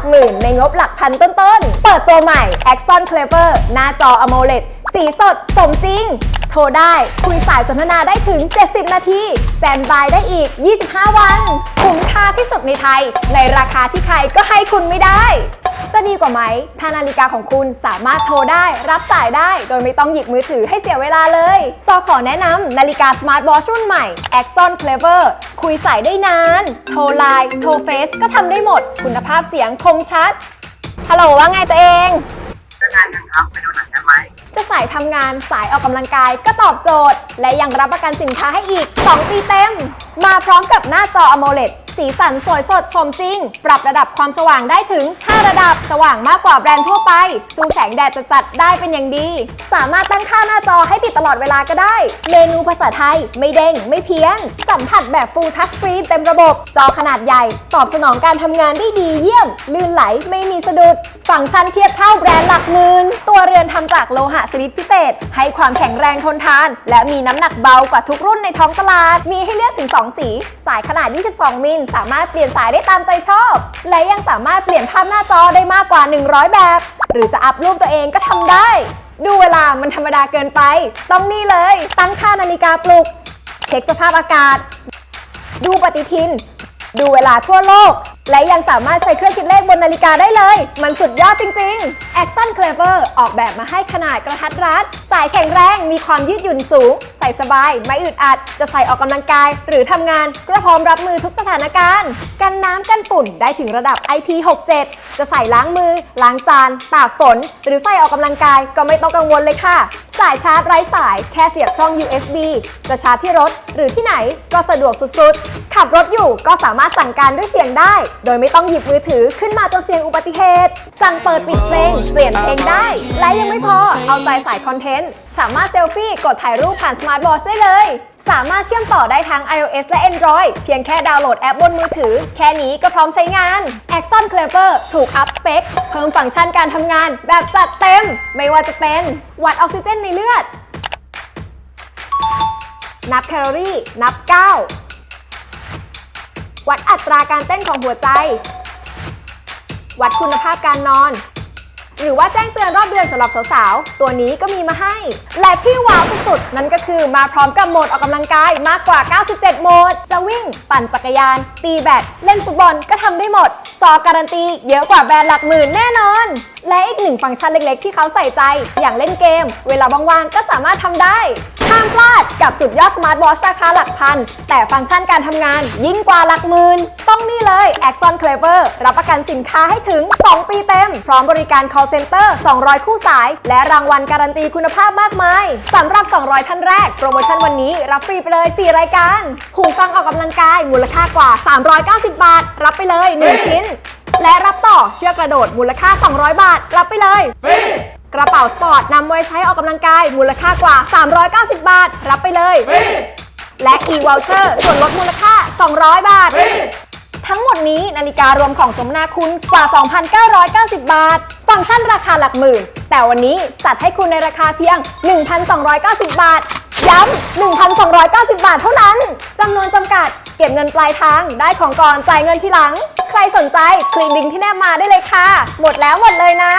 กหมื่นในงบหลักพันต้นๆ เปิดตัวใหม่ Axon Clever หน้าจอ AMOLED สีสดสมจริง โทรได้ คุยสายสนทนาได้ถึง 70 นาทีแ a นบายได้อีก 25 วัน คุ้มค่าที่สุดในไทย ในราคาที่ใครก็ให้คุณไม่ได้ จะดีกว่าไหม ถ้านาฬิกาของคุณสามารถโทรได้ รับสายได้ โดยไม่ต้องหยิบมือถือให้เสียเวลาเลย ซอขอแนะนำนาฬิกาสมาร์ทวอชรุ่นใหม่ Axon Clever คุยสายได้นาน โทรไลน์ โทรเฟซก็ทำได้หมด คุณภาพเสียงคมชัด ฮัลโหลว่าไงตัวเองจะงานกันครับไปดูหนังกันไหม จะสายทำงานสายออกกำลังกายก็ตอบโจทย์ และยังรับประกันสินค้าให้อีก 2 ปีเต็มมาพร้อมกับหน้าจอ AMOLED สีสันสวยสดสมจริง ปรับระดับความสว่างได้ถึง 5 ระดับ สว่างมากกว่าแบรนด์ทั่วไป สู้แสงแดดจะจัดได้เป็นอย่างดี สามารถตั้งค่าหน้าจอให้ติดตลอดเวลาก็ได้ เมนูภาษาไทย ไม่เด้ง ไม่เพี้ยน สัมผัสแบบ Full Touch Screen เต็มระบบ จอขนาดใหญ่ ตอบสนองการทำงานได้ดีเยี่ยม ลื่นไหล ไม่มีสะดุด ฟังก์ชันเทียบเท่าแบรนด์หลักหมื่น ตัวเรือนทำจากโลหะชนิดพิเศษ ให้ความแข็งแรงทนทาน และมีน้ำหนักเบากว่าทุกรุ่นในท้องตลาด มีให้เลือกถึง2สี สายขนาด 22 มิล สามารถเปลี่ยนสายได้ตามใจชอบ และยังสามารถเปลี่ยนภาพหน้าจอได้มากกว่า 100 แบบ หรือจะอัพรูปตัวเองก็ทำได้ ดูเวลามันธรรมดาเกินไป ต้องนี่เลย ตั้งค่านาฬิกาปลุก เช็คสภาพอากาศ ดูปฏิทิน ดูเวลาทั่วโลก และยังสามารถใช้เครื่องคิดเลขบนนาฬิกาได้เลย มันสุดยอดจริง ๆ Axon Clever ออกแบบมาให้ขนาดกระทัดรัด สายแข็งแรง มีความยืดหยุ่นสูง ใส่สบาย ไม่อึดอัด จะใส่ออกกำลังกาย หรือทำงานก็พร้อมรับมือทุกสถานการณ์ กันน้ำกันฝุ่นได้ถึงระดับ IP67 จะใส่ล้างมือ ล้างจาน ตากฝน หรือใส่ออกกำลังกายก็ไม่ต้องกังวลเลยค่ะ สายชาร์จไร้สายแค่เสียบช่อง USB จะชาร์จที่รถ หรือที่ไหนก็สะดวกสุดๆ ขับรถอยู่ก็สามารถสั่งการด้วยเสียงได้ โดยไม่ต้องหยิบมือถือขึ้นมาจนเสี่ยงอุบัติเหตุ สั่งเปิดปิดเพลง เปลี่ยนเพลงได้ และยังไม่พอเอาใจสายคอนเทนต์ สามารถเซลฟี่กดถ่ายรูปผ่านสมาร์ทวอชได้เลย สามารถเชื่อมต่อได้ทั้ง iOS และ Android เพียงแค่ดาวน์โหลดแอปบนมือถือ แค่นี้ก็พร้อมใช้งาน Axon Clever ถูกอัพสเปคเพิ่มฟังก์ชันการทำงาน แบบจัดเต็ม ไม่ว่าจะเป็นวัดออกซิเจนในเลือด นับแคลอรี่ นับก้าว วัดอัตราการเต้นของหัวใจ วัดคุณภาพการนอน หรือว่าแจ้งเตือนรอบเดือนสำหรับสาวๆ ตัวนี้ก็มีมาให้ และที่ว้าวสุดๆนั่นก็คือมาพร้อมกับโหมดออกกำลังกายมากกว่า 97 โหมด จะวิ่ง ปั่นจักรยาน ตีแบด เล่นฟุตบอลก็ทำได้หมด ซอการันตีเยอะกว่าแบรนด์หลักหมื่นแน่นอน และอีกหนึ่งฟังก์ชันเล็กๆ ที่เขาใส่ใจ อย่างเล่นเกม เวลาว่างๆ ก็สามารถทำได้ ห้ามพลาดกับสุดยอดสมาร์ทวอชราคาหลักพัน แต่ฟังก์ชันการทำงานยิ่งกว่าหลักหมื่นต้องนี่เลย Axon Clever รับประกันสินค้าให้ถึง 2 ปีเต็ม พร้อมบริการ call center 200 คู่สาย และรางวัลการันตีคุณภาพมากมายสำหรับ 200 ท่านแรก โปรโมชั่นวันนี้รับฟรีไปเลย 4 รายการ หูฟังออกกำลังกายมูลค่ากว่า 390 บาท รับไปเลย 1 ชิ้น และรับต่อเชือกกระโดดมูลค่า 200 บาท รับไปเลย ระเป๋าสปอร์ตนำไว้ใช้ออกกำลังกายมูลค่ากว่า 390 บาท รับไปเลย และ e-voucher ส่วนลดมูลค่า 200 บาท ทั้งหมดนี้นาฬิการวมของสมนาคุณกว่า 2,990 บาท ฟังก์ชันราคาหลักหมื่น แต่วันนี้จัดให้คุณในราคาเพียง 1,290 บาท ย้ำ 1,290 บาทเท่านั้นจำนวนจำกัด เก็บเงินปลายทาง ได้ของก่อนจ่ายเงินทีหลัง ใครสนใจคลิกลิงก์ที่แนบมาได้เลยค่ะ หมดแล้วหมดเลยนะ